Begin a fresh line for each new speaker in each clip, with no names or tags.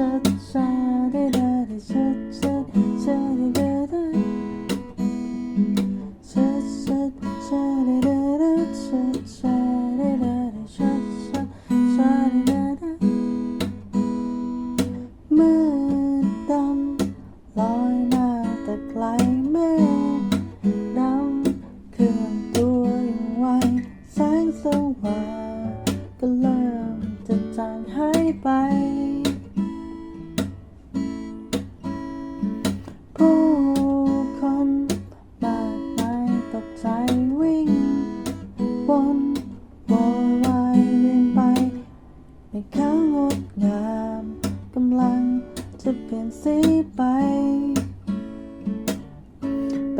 ชัด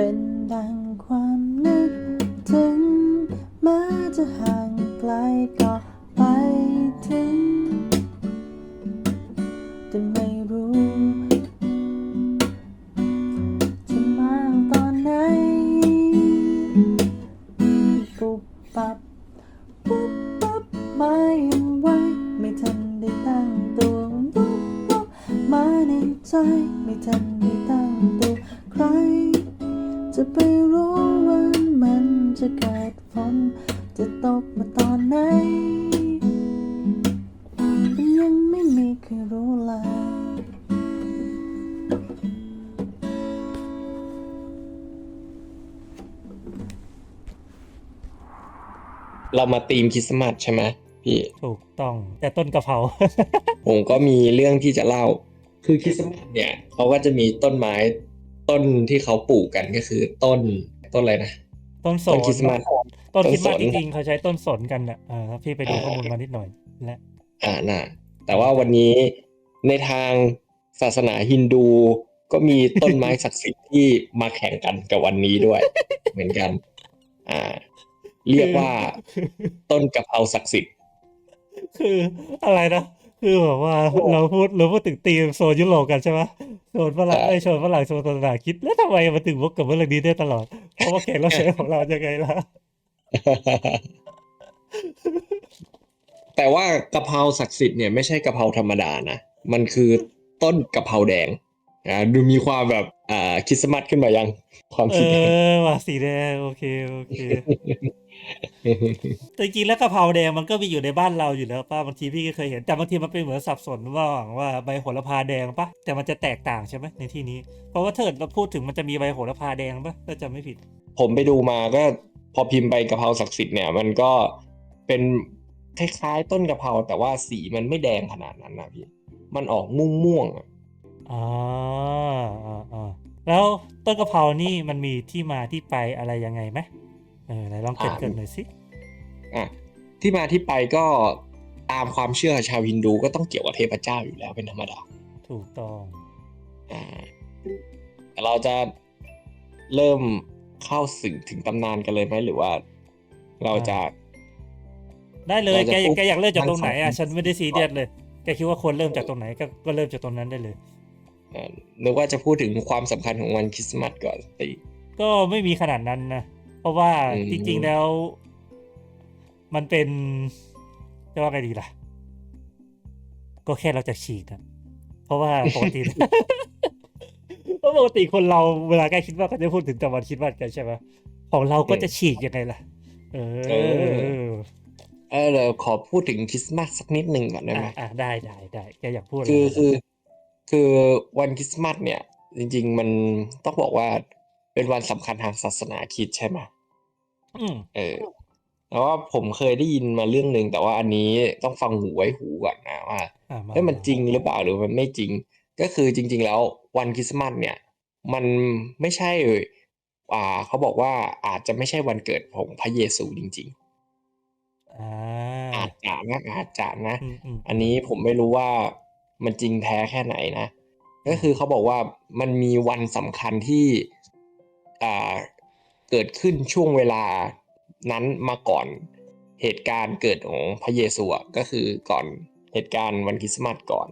เป็ จะเกิดฝนจะตกมาตอนไหนยังไม่มีใครรู้เลย
เรามาตีมคริสต์มาสใช่ไหมพี่
ถูกต้องแต่ต้นกะเพรา
ผมก็มีเรื่องที่จะเล่า คือคริสต์มาสเนี่ยเขาก็จะมีต้นไม้ต้นที่เขาปลูกกันก็คือต้นต้นอะไรนะ
ต้นส
ต้
น
นคริสต์มาส
ต้นคริสต์มาส
ต้นสน
จริงๆเขาใช้ต้นสนกันอะอ่าพี่ไปดู
อ่า
ข้อมูลมานิดหน่อยและ
อ่าน่ะแต่ว่าวันนี้ในทางศาสนาฮินดูก็มีต้นไม้ศักดิ์สิทธิ์ที่มาแข่งกันกับวันนี้ด้วย เหมือนกัน อ่า เรียกว่าต้นกะเพราศักดิ์สิทธิ์
คืออะไรนะ คือแบบว่าเราพูดเราพูดถึงตีมโซนยุโรปกันใช่ไหมโซนฝรั่ง
ใช่
ไอยโซนฝรั่งโซนตะวันตกคิดแล้วทำไมมันถึงวกกับเรื่องนี้ได้ตลอด เพราะว่าแขกรับเชิญของเรายังไงล่ะ
แต่ว่ากะเพราศักดิ์สิทธิ์เนี่ยไม่ใช่กะเพราธรรมดานะ มันคือต้นกะเพราแดงอ่าดูมีความแบบอ่าคริสต์มาสขึ้นมายัง ความ
เอ
สีแดง
อว่ะสีแดงโอเคโอเค แต่จริงๆแล้วกะเพราแดงมันก็มีอยู่ในบ้านเราอยู่แล้วป้าบางทีพี่ก็เคยเห็นแต่บางทีมันเป็นเหมือนสับสนระหว่างว่าใบโหระพาแดงปะแต่มันจะแตกต่างใช่ไหมในที่นี้ เพราะว่าเถิดเราพูดถึงมันจะมีใบโหระพาแดงปะถ้าจำไม่ผิด
ผมไปดูมาก็พอพิมพ์ไปกะเพราศักดิ์สิทธิ์เนี่ยมันก็เป็นคล้ายๆต้นกะเพราแต่ว่าสีมันไม่แดงขนาดนั้นนะพี่ มันออกม่วงๆอะ
อ่าอ่าอ่าแล้วต้นกะเพรานี่มันมีที่มาที่ไปอะไรยังไงไหม เออไหนลองเกรินเกรินหน่อยสิ
อะที่มาที่ไปก็ตามความเชื่อชาวฮินดูก็ต้องเกี่ยวกับเทพเจ้าอยู่แล้วเป็นธรรมดา
ถูกต้อง
อ่าแต่เราจะเริ่มเข้าสึงถึงตำนานกันเลยไหมหรือว่า เราจะ
ได้เลย
เราจะ
แก
พูด
แกอยากเริ่มจากตรงไหนอะ
มันสำคัญ
ฉันไม่ได้ซีเรียสเลยแกคิดว่าควรเริ่มจากตรงไหนก็ก็เริ่มจากตรงนั้นได้เลย
เอ่อนึกว่าจะพูดถึงความสำคัญของวันคริสต์มาสก่อนตี
ก็ไม่มีขนาดนั้นนะ เพราะว่า
อืม
จริงๆแล้ว มันเป็นจะว่าไงดีล่ะ ก็แค่เราจะฉีกอะเพราะว่าปกติเพราะปกติคนเราเวลาใกล้คิดว่าก็จะพูดถึงแต่วันคิดว่ากันใช่ไหมของเราก็จะฉีกยังไงล่ะเออ
เออเออเราขอพูดถึงคริสต์มาสสักนิดหนึ่งก่อนได้ไหม
อะอะได้ได้ได้แกอยากพูดะไร
คือคือ คือวันคริสต์มาสเนี่ย จริง ๆ มันต้องบอกว่า เป็นวันสำคัญทางศาสนาคริดใช่ไหม
อืม
เออแต่ว่าผมเคยได้ยินมาเรื่องหนึ่งแต่ว่าอันนี้ต้องฟังหูไว้หูก่อนนะว่า
อะมา
เอ้ยมันจริงหรือเปล่าหรือมันไม่จริง ก็คือจริง ๆ แล้ววันคริสต์มาสเนี่ย มันไม่ใช่อ่าเขาบอกว่าอาจจะไม่ใช่วันเกิดของพระเยซูจริง
อ่า
ๆอาจจะนะอาจจะนะ
อืมอืม
อันนี้ผมไม่รู้ว่ามันจริงแท้แค่ไหนนะ ก็คือเขาบอกว่ามันมีวันสำคัญที่อ่า เกิดขึ้นช่วงเวลานั้นมาก่อนเหตุการณ์เกิดของพระเยซูอะก็คือก่อนเหตุการณ์วันคริสต์มาสก่อน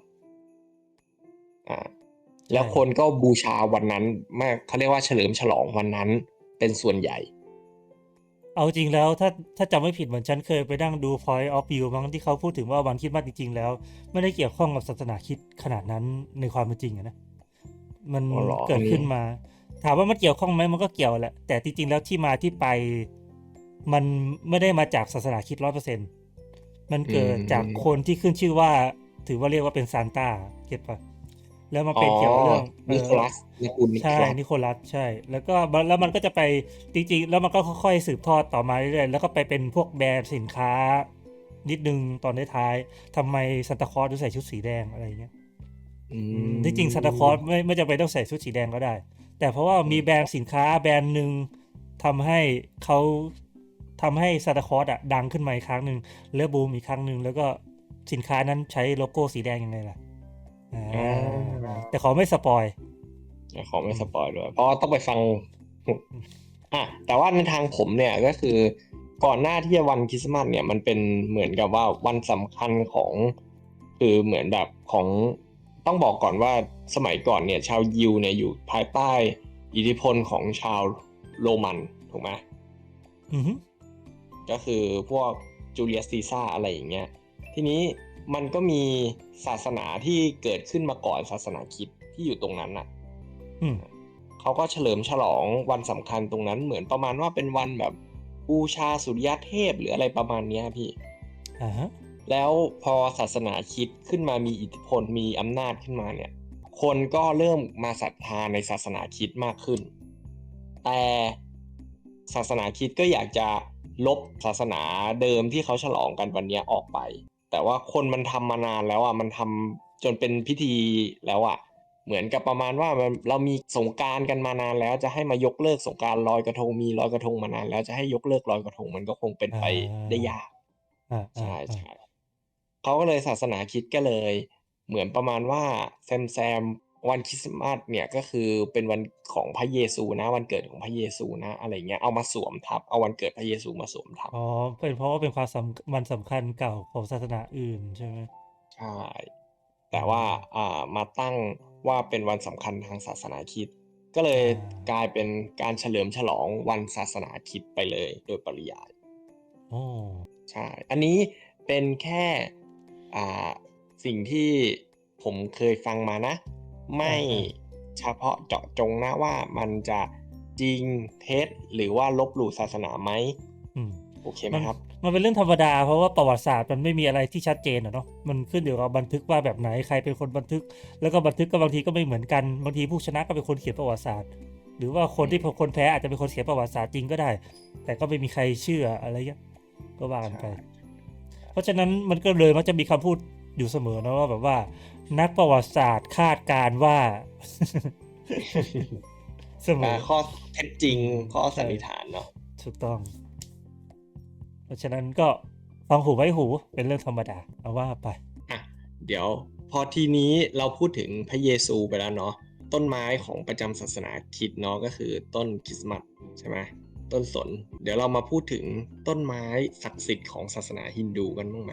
อ่าแล้วคนก็บูชาวันนั้นมากเขาเรียกว่าเฉลิมฉลองวันนั้นเป็นส่วนใหญ่
เอาจริงแล้วถ้าถ้าจำไม่ผิดเหมือนฉันเคยไปนั่งดู Point of View มั้งที่เขาพูดถึงว่าวันคริดมาสจริง ๆ แล้ว ไม่ได้เกี่ยวข้องกับศาสนาคริดขนาดนั้นในความเป็นจริงอะนะ มัน
อ๋อเหรอ
เกิดขึ้นมา ถามว่ามันเกี่ยวข้องไหมมันก็เกี่ยวแหละแต่จริงๆแล้วที่มาที่ไป มันไม่ได้มาจากศาสนาคริดร้อยเปอร์เซ็นมันเกิดจากคนที่ขึ้นชื่อว่า ถือว่าเรียกว่าเป็นซานต้าเก็ตปะแล้วมาเป็นเกี่ยวกับเรื่อง
นิโคลัสนิคุลนิโค
ใช่
ลัส
นิโคลัสใช่ แล้วก็แล้วมันก็จะไปจริงๆ แล้วมันก็ค่อยๆสืบทอดต่อมาเรื่อยๆแล้วก็ไปเป็นพวกแบรนด์สินค้า นิดนึงตอนท้ายๆทำไมซันตาคลอสถึงใส่ชุดสีแดงอะไรอย่างเงี้ย
อื
อืม
ม
ที่จริงซันตาคลอสไม่ไม่จำเป็นต้องใส่ชุดสีแดงก็ได้ แต่เพราะว่ามีแบรนด์สินค้าแบรนด์หนึ่งทำให้เขาทำให้ซันตาคลอสอะดังขึ้นมาอีกครั้งหนึ่งแล้วบูมอีกครั้งหนึ่งแล้วก็สินค้านั้นใช้โลโก้สีแดงยังไงล่ะอ่าแต่ขอไม่สปอย
ขอไม่สปอยด้วยเพราะว่าต้องไปฟังอะแต่ว่าในทางผมเนี่ยก็คือก่อนหน้าที่จะวันคริสต์มาสเนี่ยมันเป็นเหมือนกับว่าวันสำคัญของ คือเหมือนแบบของ ต้องบอกก่อนว่าสมัยก่อนเนี่ยชาวยิวเนี่ยอยู่ภายใต้อิทธิพลของชาวโรมันถูกไหม
อือฮึ
ก็คือพวกจูเลียสซีซ่าอะไรอย่างเงี้ย ทีนี้มันก็มีศาสนาที่เกิดขึ้นมาก่อนศาสนาคริดที่อยู่ตรงนั้นน่ะ
อืม
เขาก็เฉลิมฉลองวันสำคัญตรงนั้นเหมือนประมาณว่าเป็นวันแบบบูชาสุริยเทพหรืออะไรประมาณเนี้ยพี่
อ่าฮะ
แล้วพอศาสนาคริดขึ้นมามีอิทธิพลมีอำนาจขึ้นมาเนี่ยคนก็เริ่มมาศรัทธาในศาสนาคริดมากขึ้น แต่ศาสนาคริดก็อยากจะลบศาสนาเดิมที่เขาฉลองกันวันเนี้ยออกไป แต่ว่าคนมันทำมานานแล้วอะมันทำจนเป็นพิธีแล้วอะเหมือนกับประมาณว่ามันเรามีสงกรารกันมานานแล้ว จะให้มายกเลิกสงกรารลอยกระทงมีลอยกระทงมานานแล้วจะให้ยกเลิกลอยกระทงมันก็คงเป็นไปได้ยาก
อ่าอ่า
ใช่
อ่า
ใช่ เขาก็เลยศาสนาคริดก็เลย เหมือนประมาณว่าแซมแซมวันคริสต์มาสเนี่ยก็คือเป็นวันของพระเยซูนะ วันเกิดของพระเยซูนะอะไรเงี้ยเอามาสวมทับเอาวันเกิดพระเยซูมาสวมทับ
อ๋อเป็นเพราะว่าเป็นความสำวันสำคัญเก่าของศาสนาอื่นใช่ไหม
ใช่แต่ว่าอ่ามาตั้งว่าเป็นวันสำคัญทางศาสนาคริดก็เลยกลายเป็นการเฉลิมฉลองวันศาสนาคริดไปเลยโดยปริยาย
โอ้
ใช่ อันนี้เป็นแค่อ่า สิ่งที่ผมเคยฟังมานะ ไม่เฉพาะเจาะจงนะว่ามันจะจริงเท็จหรือว่าลบหลู่ศาสนาไหม
อืม
โอเคไหมครับ
มันเป็นเรื่องธรรมดาเพราะว่าประวัติศาสตร์มันไม่มีอะไรที่ชัดเจนอะเนาะมันขึ้นอยู่กับบันทึกว่าแบบไหนใครเป็นคนบันทึก แล้วก็บันทึกก็บางทีก็ไม่เหมือนกันบางทีผู้ชนะก็เป็นคนเขียนประวัติศาสตร์ หรือว่าคนที่เป็นคนแพ้อาจจะเป็นคนเขียนประวัติศาสตร์จริงก็ได้ แต่ก็ไม่มีใครเชื่ออะไรเงี้ยก็ว่ากันไปเพ ราะฉะนั้นมันก็เลยมักจะมีคำพูดอยู่เสมอนะว่าแบบว่า นักประวัติศาสตร์คาดการณ์ว่าเสมอ
ข้อเท็จจริง ข้อสันนิษฐานเนาะ
ถูกต้อง เพราะฉะนั้นก็ฟังหูไว้หูเป็นเรื่องธรรมดาเอาว่าไป
อะเดี๋ยวพอทีนี้เราพูดถึงพระเยซูไปแล้วเนาะต้นไม้ของประจำศาสนาคริดเนาะก็คือต้นคริสต์มาสใช่ไหม ต้นสน เดี๋ยวเรามาพูดถึงต้นไม้ศักดิ์สิทธิ์ของศาสนาฮินดูกันบ้างไหม